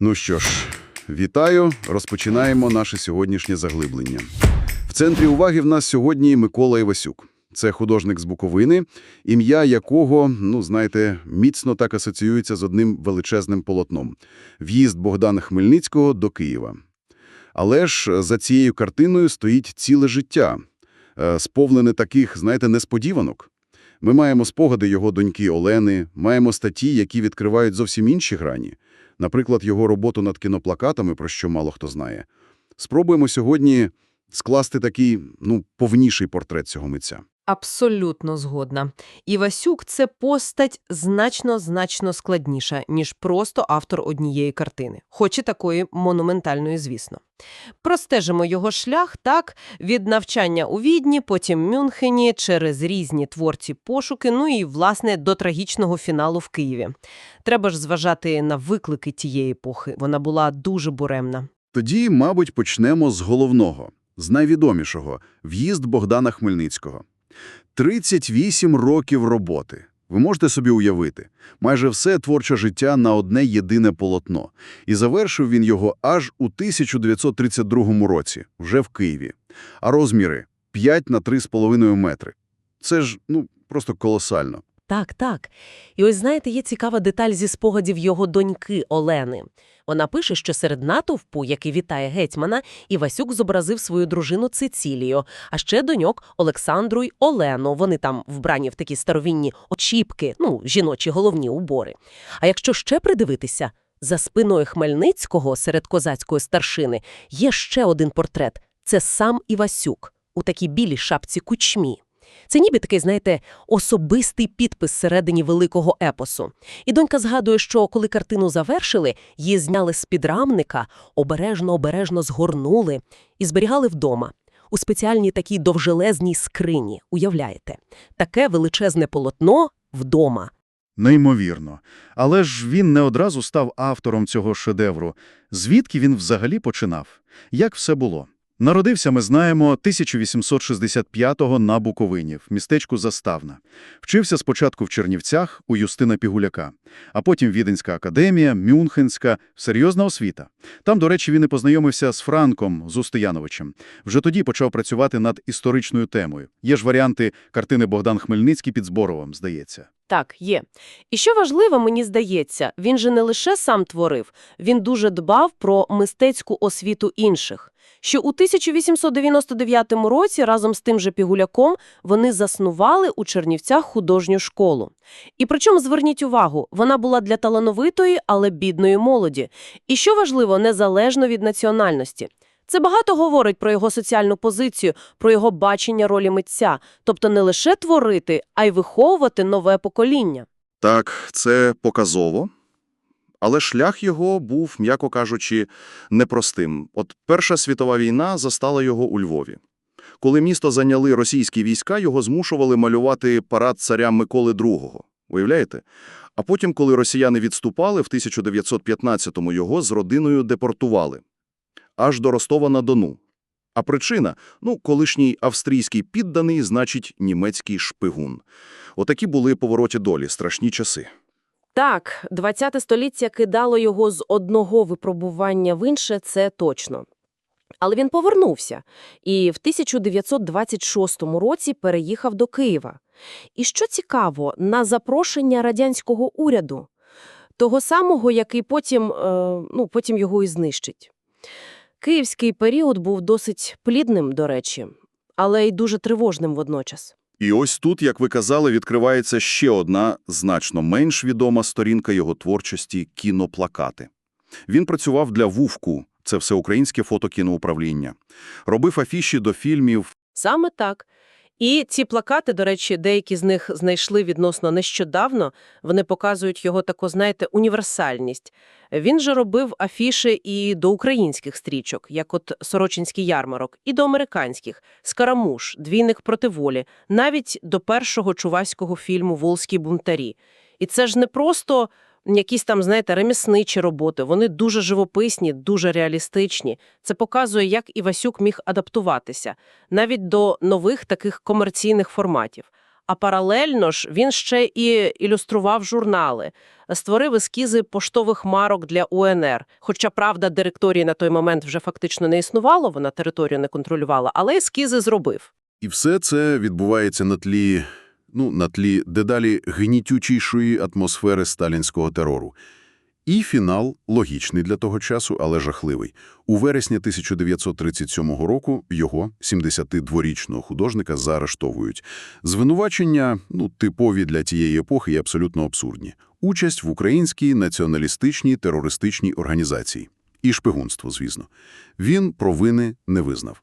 Ну що ж, вітаю. Розпочинаємо наше сьогоднішнє заглиблення. В центрі уваги в нас сьогодні Микола Івасюк. Це художник з Буковини, ім'я якого, ну, знаєте, міцно так асоціюється з одним величезним полотном – в'їзд Богдана Хмельницького до Києва. Але ж за цією картиною стоїть ціле життя, е, сповнене таких, знаєте, несподіванок. Ми маємо спогади його доньки Олени, маємо статті, які відкривають зовсім інші грані. Наприклад, його роботу над кіноплакатами, про що мало хто знає. Спробуємо сьогодні скласти такий, ну, повніший портрет цього митця. Абсолютно згодна. Івасюк – це постать значно-значно складніша, ніж просто автор однієї картини. Хоч і такої монументальної, звісно. Простежимо його шлях, так, від навчання у Відні, потім Мюнхені, через різні творці пошуки, ну і, власне, до трагічного фіналу в Києві. Треба ж зважати на виклики тієї епохи. Вона була дуже буремна. Тоді, мабуть, почнемо з головного, з найвідомішого – в'їзд Богдана Хмельницького. 38 років роботи. Ви можете собі уявити. Майже все творче життя на одне єдине полотно. І завершив він його аж у 1932 році, вже в Києві. А розміри – 5 на 3,5 метри. Це ж, ну, просто колосально. Так, так. І ось, знаєте, є цікава деталь зі спогадів його доньки Олени. Вона пише, що серед натовпу, який вітає гетьмана, Івасюк зобразив свою дружину Цицілію, а ще доньок Олександру й Олену. Вони там вбрані в такі старовинні очіпки, ну, жіночі головні убори. А якщо ще придивитися, за спиною Хмельницького серед козацької старшини є ще один портрет – це сам Івасюк у такій білій шапці кучмі. Це ніби такий, знаєте, особистий підпис всередині великого епосу. І донька згадує, що коли картину завершили, її зняли з підрамника, обережно-обережно згорнули і зберігали вдома. У спеціальній такій довжелезній скрині, уявляєте? Таке величезне полотно вдома. Неймовірно. Але ж він не одразу став автором цього шедевру. Звідки він взагалі починав? Як все було? Народився, ми знаємо, 1865-го на Буковині, в містечку Заставна. Вчився спочатку в Чернівцях у Юстина Пігуляка, а потім Віденська академія, Мюнхенська, серйозна освіта. Там, до речі, він і познайомився з Франком, з Устояновичем. Вже тоді почав працювати над історичною темою. Є ж варіанти картини Богдан Хмельницький під Зборовим, здається. Так, є. І що важливо, мені здається, він же не лише сам творив, він дуже дбав про мистецьку освіту інших. Що у 1899 році разом з тим же Пігуляком вони заснували у Чернівцях художню школу. І причому, зверніть увагу, вона була для талановитої, але бідної молоді. І що важливо, незалежно від національності. Це багато говорить про його соціальну позицію, про його бачення ролі митця, тобто не лише творити, а й виховувати нове покоління. Так, це показово. Але шлях його був, м'яко кажучи, непростим. От Перша світова війна застала його у Львові. Коли місто зайняли російські війська, його змушували малювати парад царя Миколи II. Уявляєте? А потім, коли росіяни відступали, в 1915-му його з родиною депортували. Аж до Ростова-на-Дону. А причина – ну, колишній австрійський підданий, значить, німецький шпигун. Отакі були повороті долі, страшні часи. Так, 20 століття кидало його з одного випробування в інше, це точно. Але він повернувся і в 1926 році переїхав до Києва. І що цікаво, на запрошення радянського уряду, того самого, який потім, е, ну, потім його і знищить. Київський період був досить плідним, до речі, але й дуже тривожним водночас. І ось тут, як ви казали, відкривається ще одна, значно менш відома сторінка його творчості – кіноплакати. Він працював для ВУВКу, це всеукраїнське фотокіноуправління. Робив афіші до фільмів, Саме так. І ці плакати, до речі, деякі з них знайшли відносно нещодавно. Вони показують його таку, знаєте, універсальність. Він же робив афіши і до українських стрічок, як от Сорочинський ярмарок, і до американських «Скарамуш», «Двійник проти волі», навіть до першого чувашського фільму «Волзькі бунтарі». І це ж не просто якісь там, знаєте, ремісничі роботи. Вони дуже живописні, дуже реалістичні. Це показує, як Івасюк міг адаптуватися навіть до нових таких комерційних форматів. А паралельно ж він ще і ілюстрував журнали, створив ескізи поштових марок для УНР. Хоча, правда, директорії на той момент вже фактично не існувало, вона територію не контролювала, але ескізи зробив. І все це відбувається на тлі, ну, на тлі дедалі гнітючішої атмосфери сталінського терору. І фінал логічний для того часу, але жахливий. У вересні 1937 року його, 72-річного художника, заарештовують. Звинувачення, ну, типові для тієї епохи і абсолютно абсурдні. Участь в українській націоналістичній терористичній організації. І шпигунство, звісно. Він провини не визнав.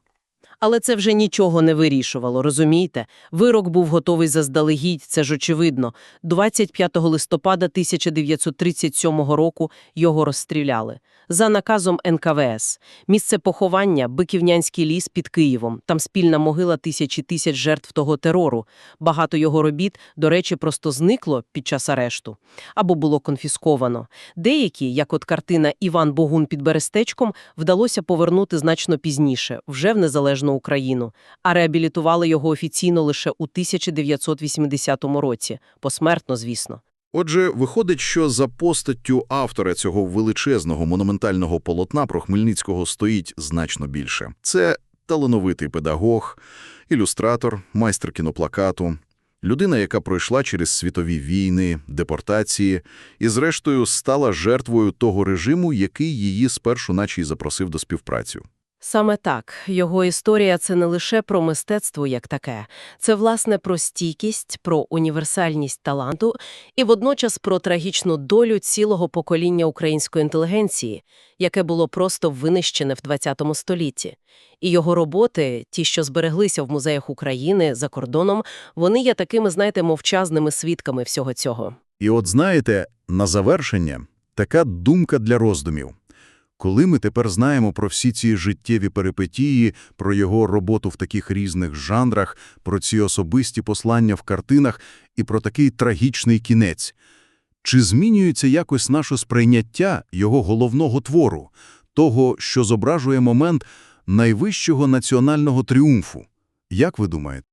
Але це вже нічого не вирішувало, розумієте? Вирок був готовий заздалегідь, це ж очевидно. 25 листопада 1937 року його розстріляли. За наказом НКВС. Місце поховання – Биківнянський ліс під Києвом. Там спільна могила тисячі тисяч жертв того терору. Багато його робіт, до речі, просто зникло під час арешту. Або було конфісковано. Деякі, як от картина «Іван Богун під Берестечком», вдалося повернути значно пізніше, вже в незалежну Україну, а реабілітували його офіційно лише у 1980 році, посмертно, звісно. Отже, виходить, що за постаттю автора цього величезного монументального полотна про Хмельницького стоїть значно більше. Це талановитий педагог, ілюстратор, майстер кіноплакату, людина, яка пройшла через світові війни, депортації і, зрештою, стала жертвою того режиму, який її спершу наче й запросив до співпраці. Саме так. Його історія – це не лише про мистецтво як таке. Це, власне, про стійкість, про універсальність таланту і водночас про трагічну долю цілого покоління української інтелігенції, яке було просто винищене в ХХ столітті. І його роботи, ті, що збереглися в музеях України, за кордоном, вони є такими, знаєте, мовчазними свідками всього цього. І от знаєте, на завершення така думка для роздумів. Коли ми тепер знаємо про всі ці життєві перипетії, про його роботу в таких різних жанрах, про ці особисті послання в картинах і про такий трагічний кінець, чи змінюється якось наше сприйняття його головного твору, того, що зображує момент найвищого національного тріумфу? Як ви думаєте?